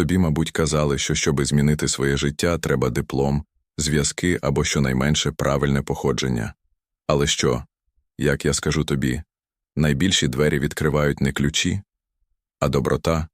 Тобі, мабуть, казали, що щоби змінити своє життя, треба диплом, зв'язки або щонайменше правильне походження. Але що, як я скажу тобі, найбільші двері відкривають не ключі, а доброта.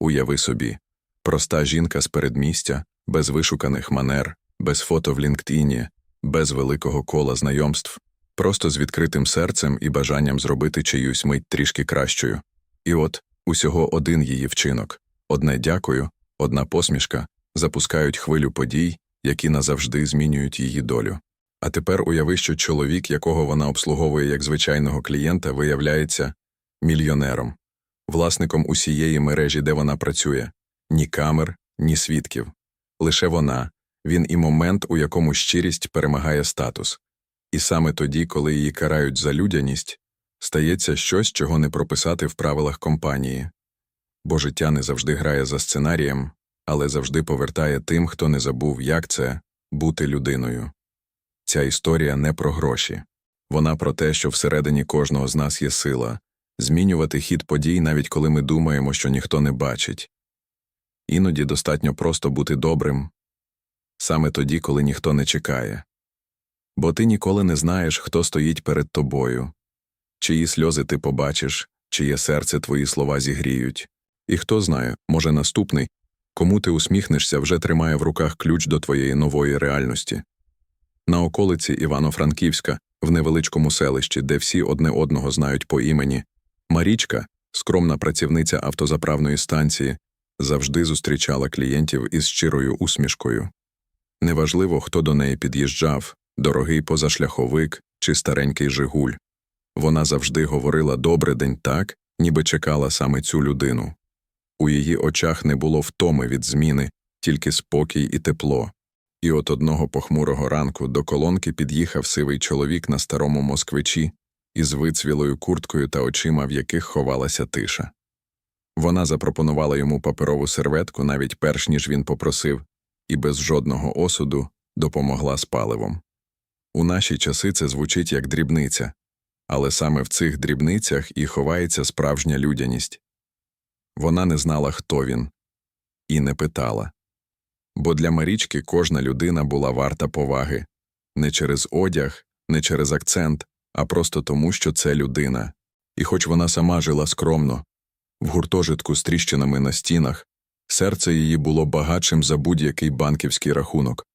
Уяви собі, проста жінка з передмістя, без вишуканих манер, без фото в LinkedIn, без великого кола знайомств, просто з відкритим серцем і бажанням зробити чиюсь мить трішки кращою. І от усього один її вчинок, одне дякую, одна посмішка запускають хвилю подій, які назавжди змінюють її долю. А тепер уяви, що чоловік, якого вона обслуговує як звичайного клієнта, виявляється мільйонером, власником усієї мережі, де вона працює, ні камер, ні свідків. Лише вона, він і момент, у якому щирість перемагає статус. І саме тоді, коли її карають за людяність, стається щось, чого не прописати в правилах компанії. Бо життя не завжди грає за сценарієм, але завжди повертає тим, хто не забув, як це бути людиною. Ця історія не про гроші. Вона про те, що всередині кожного з нас є сила змінювати хід подій, навіть коли ми думаємо, що ніхто не бачить. Іноді достатньо просто бути добрим саме тоді, коли ніхто не чекає. Бо ти ніколи не знаєш, хто стоїть перед тобою, чиї сльози ти побачиш, чиє серце твої слова зігріють. І хто знає, може, наступний, кому ти усміхнешся, вже тримає в руках ключ до твоєї нової реальності. На околиці Івано-Франківська, в невеличкому селищі, де всі одне одного знають по імені, Марічка, скромна працівниця автозаправної станції, завжди зустрічала клієнтів із щирою усмішкою. Неважливо, хто до неї під'їжджав дорогий позашляховик чи старенький Жигуль. Вона завжди говорила добрий день так, ніби чекала саме цю людину. У її очах не було втоми від зміни, тільки спокій і тепло. І от одного похмурого ранку до колонки під'їхав сивий чоловік на старому москвичі із вицвілою курткою та очима, в яких ховалася тиша. Вона запропонувала йому паперову серветку, навіть перш ніж він попросив, і без жодного осуду допомогла з паливом. У наші часи це звучить як дрібниця, але саме в цих дрібницях і ховається справжня людяність. Вона не знала, хто він, і не питала. Бо для Марічки кожна людина була варта поваги не через одяг, не через акцент, а просто тому, що це людина. І хоч вона сама жила скромно, в гуртожитку з тріщинами на стінах, серце її було багатшим за будь-який банківський рахунок.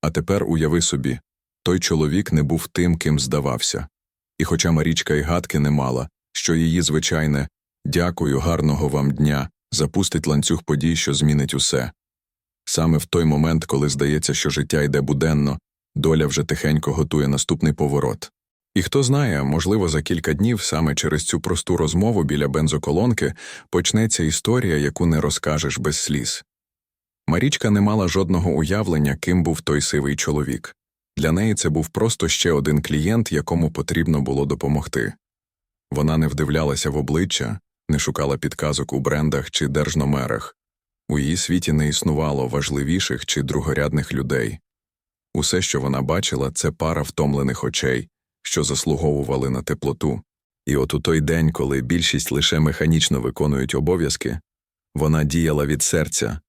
А тепер уяви собі той чоловік не був тим, ким здавався. І хоча Марічка й гадки не мала, що її звичайне дякую, гарного вам дня запустить ланцюг подій, що змінить усе. Саме в той момент, коли здається, що життя йде буденно, доля вже тихенько готує наступний поворот. І хто знає, можливо, за кілька днів саме через цю просту розмову біля бензоколонки почнеться історія, яку не розкажеш без сліз. Марічка не мала жодного уявлення, ким був той сивий чоловік. Для неї це був просто ще один клієнт, якому потрібно було допомогти. Вона не вдивлялася в обличчя, не шукала підказок у брендах чи держномерах. У її світі не існувало важливіших чи другорядних людей. Усе, що вона бачила, це пара втомлених очей, що заслуговували на теплоту. І от у той день, коли більшість лише механічно виконують обов'язки, вона діяла від серця,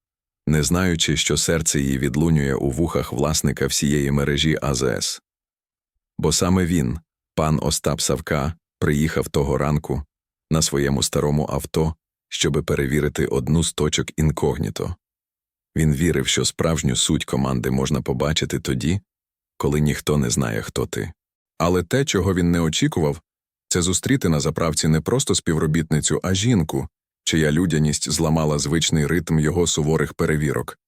не знаючи, що серце її відлунює у вухах власника всієї мережі АЗС. Бо саме він, пан Остап Савка, приїхав того ранку на своєму старому авто, щоби перевірити одну з точок інкогніто. Він вірив, що справжню суть команди можна побачити тоді, коли ніхто не знає, хто ти. Але те, чого він не очікував, це зустріти на заправці не просто співробітницю, а жінку, чия людяність зламала звичний ритм його суворих перевірок.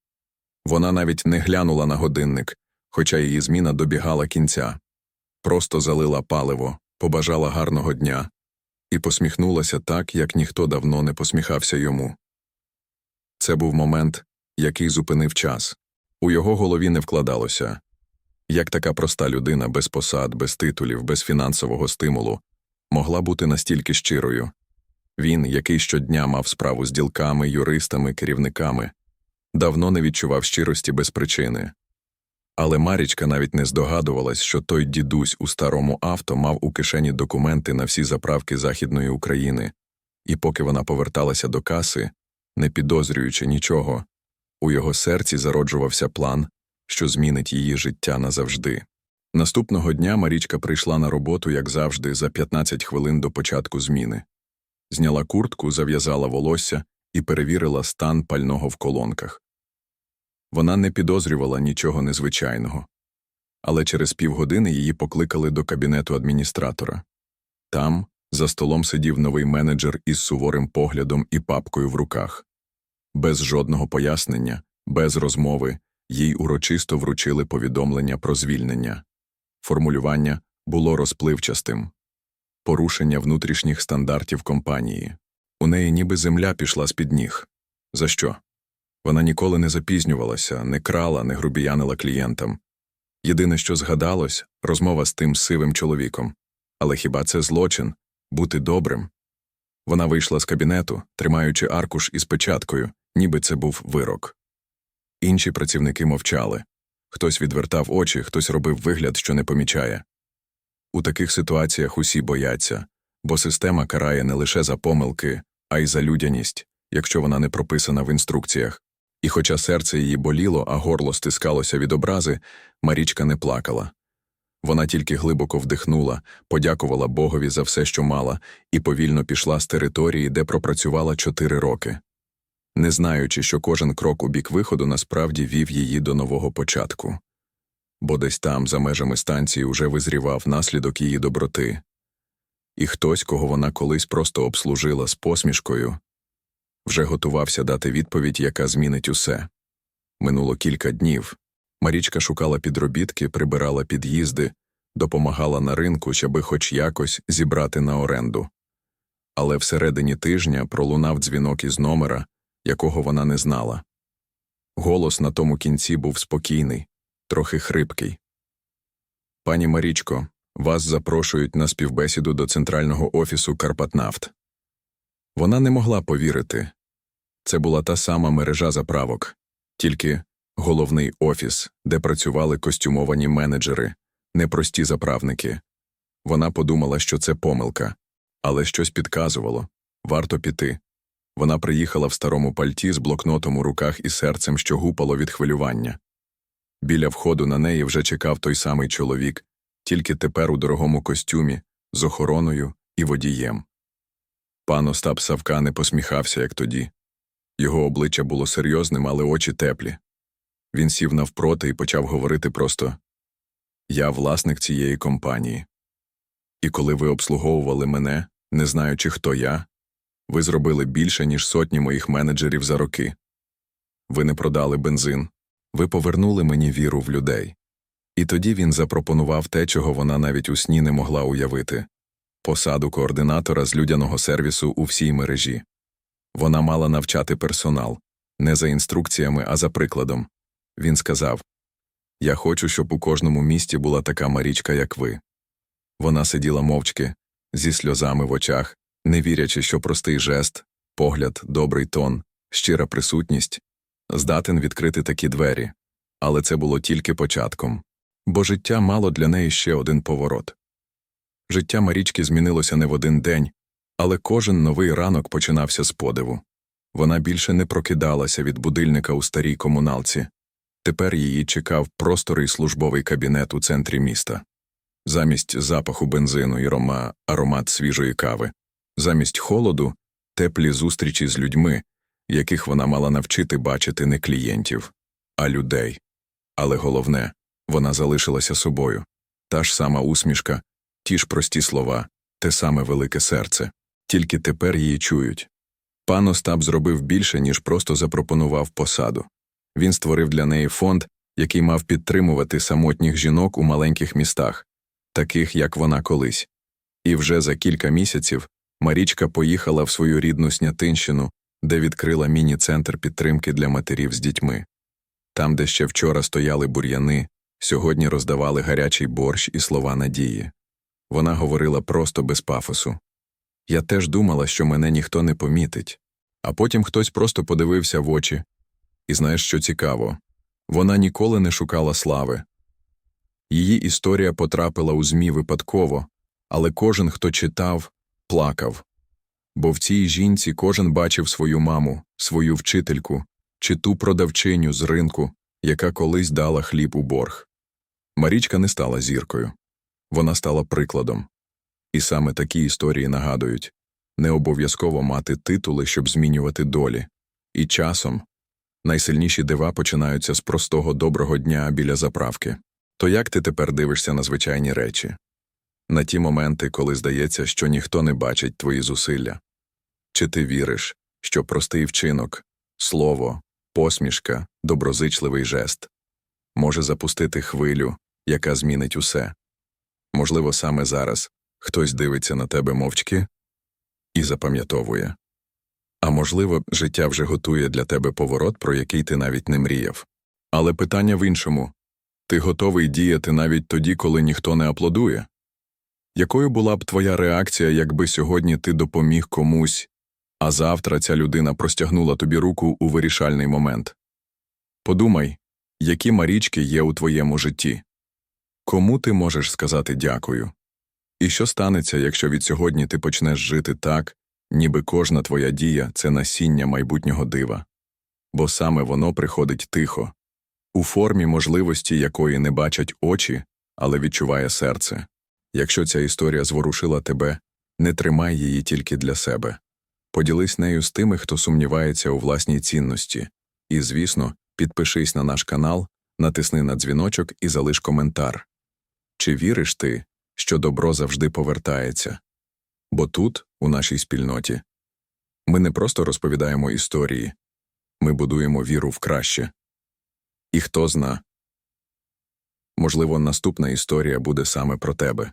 Вона навіть не глянула на годинник, хоча її зміна добігала кінця, просто залила паливо, побажала гарного дня і посміхнулася так, як ніхто давно не посміхався йому. Це був момент, який зупинив час. У його голові не вкладалося. Як така проста людина без посад, без титулів, без фінансового стимулу могла бути настільки щирою? Він, який щодня мав справу з ділками, юристами, керівниками, давно не відчував щирості без причини. Але Марічка навіть не здогадувалась, що той дідусь у старому авто мав у кишені документи на всі заправки Західної України, і поки вона поверталася до каси, не підозрюючи нічого. У його серці зароджувався план, що змінить її життя назавжди. Наступного дня Марічка прийшла на роботу, як завжди, за 15 хвилин до початку зміни. Зняла куртку, зав'язала волосся і перевірила стан пального в колонках. Вона не підозрювала нічого незвичайного. Але через півгодини її покликали до кабінету адміністратора. Там, за столом сидів новий менеджер із суворим поглядом і папкою в руках. Без жодного пояснення, без розмови, їй урочисто вручили повідомлення про звільнення. Формулювання було розпливчастим. Порушення внутрішніх стандартів компанії. У неї ніби земля пішла з-під ніг. За що? Вона ніколи не запізнювалася, не крала, не грубіянила клієнтам. Єдине, що згадалось, розмова з тим сивим чоловіком. Але хіба це злочин бути добрим? Вона вийшла з кабінету, тримаючи аркуш із печаткою, ніби це був вирок. Інші працівники мовчали. Хтось відвертав очі, хтось робив вигляд, що не помічає. У таких ситуаціях усі бояться, бо система карає не лише за помилки, а й за людяність, якщо вона не прописана в інструкціях. І хоча серце її боліло, а горло стискалося від образи, Марічка не плакала. Вона тільки глибоко вдихнула, подякувала Богові за все, що мала, і повільно пішла з території, де пропрацювала чотири роки. Не знаючи, що кожен крок у бік виходу насправді вів її до нового початку. Бо десь там, за межами станції, уже визрівав наслідок її доброти. І хтось, кого вона колись просто обслужила з посмішкою, вже готувався дати відповідь, яка змінить усе. Минуло кілька днів. Марічка шукала підробітки, прибирала під'їзди, допомагала на ринку, щоби хоч якось зібрати на оренду. Але всередині тижня пролунав дзвінок із номера, якого вона не знала. Голос на тому кінці був спокійний, трохи хрипкий. Пані Марічко, вас запрошують на співбесіду до центрального офісу Карпатнафт. Вона не могла повірити. Це була та сама мережа заправок, тільки головний офіс, де працювали костюмовані менеджери, непрості заправники. Вона подумала, що це помилка, але щось підказувало варто піти. Вона приїхала в старому пальті з блокнотом у руках і серцем, що гупало від хвилювання. Біля входу на неї вже чекав той самий чоловік, тільки тепер у дорогому костюмі, з охороною і водієм. Пан Остап Савка не посміхався, як тоді. Його обличчя було серйозним, але очі теплі. Він сів навпроти і почав говорити просто Я власник цієї компанії. І коли ви обслуговували мене, не знаючи, хто я, ви зробили більше, ніж сотні моїх менеджерів за роки. Ви не продали бензин, ви повернули мені віру в людей. І тоді він запропонував те, чого вона навіть у сні не могла уявити посаду координатора з людяного сервісу у всій мережі. Вона мала навчати персонал не за інструкціями, а за прикладом. Він сказав Я хочу, щоб у кожному місті була така Марічка, як ви. Вона сиділа мовчки, зі сльозами в очах, не вірячи, що простий жест, погляд, добрий тон, щира присутність здатен відкрити такі двері. Але це було тільки початком, бо життя мало для неї ще один поворот. Життя Марічки змінилося не в один день, але кожен новий ранок починався з подиву. Вона більше не прокидалася від будильника у старій комуналці. Тепер її чекав просторий службовий кабінет у центрі міста. Замість запаху бензину і рома аромат свіжої кави, замість холоду теплі зустрічі з людьми, яких вона мала навчити бачити не клієнтів, а людей. Але головне, вона залишилася собою та ж сама усмішка, ті ж прості слова, те саме велике серце. Тільки тепер її чують. Пан Остап зробив більше, ніж просто запропонував посаду. Він створив для неї фонд, який мав підтримувати самотніх жінок у маленьких містах, таких як вона колись. І вже за кілька місяців Марічка поїхала в свою рідну Снятинщину, де відкрила міні-центр підтримки для матерів з дітьми. Там, де ще вчора стояли бур'яни, сьогодні роздавали гарячий борщ і слова надії. Вона говорила просто без пафосу. Я теж думала, що мене ніхто не помітить, а потім хтось просто подивився в очі. І знаєш, що цікаво вона ніколи не шукала слави. Її історія потрапила у ЗМІ випадково, але кожен, хто читав, плакав. Бо в цій жінці кожен бачив свою маму, свою вчительку чи ту продавчиню з ринку, яка колись дала хліб у борг. Марічка не стала зіркою. Вона стала прикладом. І саме такі історії нагадують не обов'язково мати титули, щоб змінювати долі. І часом найсильніші дива починаються з простого доброго дня біля заправки. То як ти тепер дивишся на звичайні речі? На ті моменти, коли здається, що ніхто не бачить твої зусилля? Чи ти віриш, що простий вчинок, слово, посмішка, доброзичливий жест може запустити хвилю, яка змінить усе? Можливо, саме зараз хтось дивиться на тебе мовчки і запам'ятовує. А можливо, життя вже готує для тебе поворот, про який ти навіть не мріяв. Але питання в іншому ти готовий діяти навіть тоді, коли ніхто не аплодує? Якою була б твоя реакція, якби сьогодні ти допоміг комусь, а завтра ця людина простягнула тобі руку у вирішальний момент? Подумай, які марічки є у твоєму житті? Кому ти можеш сказати дякую? І що станеться, якщо від сьогодні ти почнеш жити так, ніби кожна твоя дія це насіння майбутнього дива? Бо саме воно приходить тихо, у формі можливості якої не бачать очі, але відчуває серце. Якщо ця історія зворушила тебе, не тримай її тільки для себе. Поділись нею з тими, хто сумнівається у власній цінності. І, звісно, підпишись на наш канал, натисни на дзвіночок і залиш коментар. Чи віриш ти, що добро завжди повертається? Бо тут, у нашій спільноті, ми не просто розповідаємо історії, ми будуємо віру в краще. І хто зна, можливо, наступна історія буде саме про тебе.